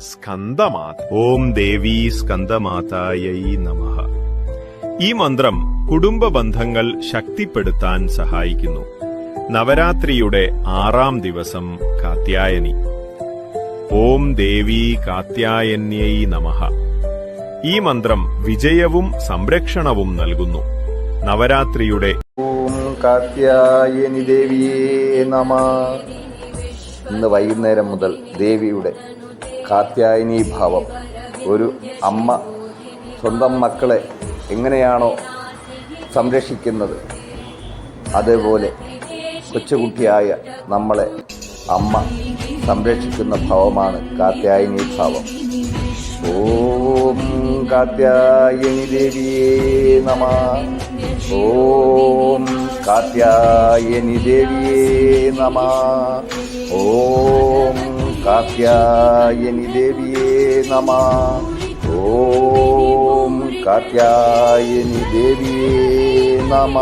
സ്കന്ദമാത ഓം ദേവി സ്കന്ദമാതായൈ നമ. ഈ മന്ത്രം കുടുംബ ബന്ധങ്ങൾ ശക്തിപ്പെടുത്താൻ സഹായിക്കുന്നു. നവരാത്രിയുടെ ആറാം ദിവസം കാത്യായനി. ഓം ദേവി കാത്യായന്യൈ നമഃ. ഈ മന്ത്രം വിജയവും സംരക്ഷണവും നൽകുന്നു. നവരാത്രിയുടെ ഓം കാത്യായനി ദേവിയേ നമ. ഇന്ന് വൈകുന്നേരം മുതൽ ദേവിയുടെ കാത്യായനി ഭാവം. ഒരു അമ്മ സ്വന്തം മക്കളെ എങ്ങനെയാണോ സംരക്ഷിക്കുന്നത്. അതേപോലെ കൊച്ചുകുട്ടിയായ നമ്മളെ അമ്മ സംരക്ഷിക്കുന്ന ഭാവമാണ് കാത്യായനി ഭാവം. ഓം കാത്യായനി ദേവിയേ നമ. ഓം കാത്യായനി ദേവിയേ നമ. ഓം കാത്യായനി ദേവിയേ നമ ഓം കാത്യായനി ദേവിയേ നമ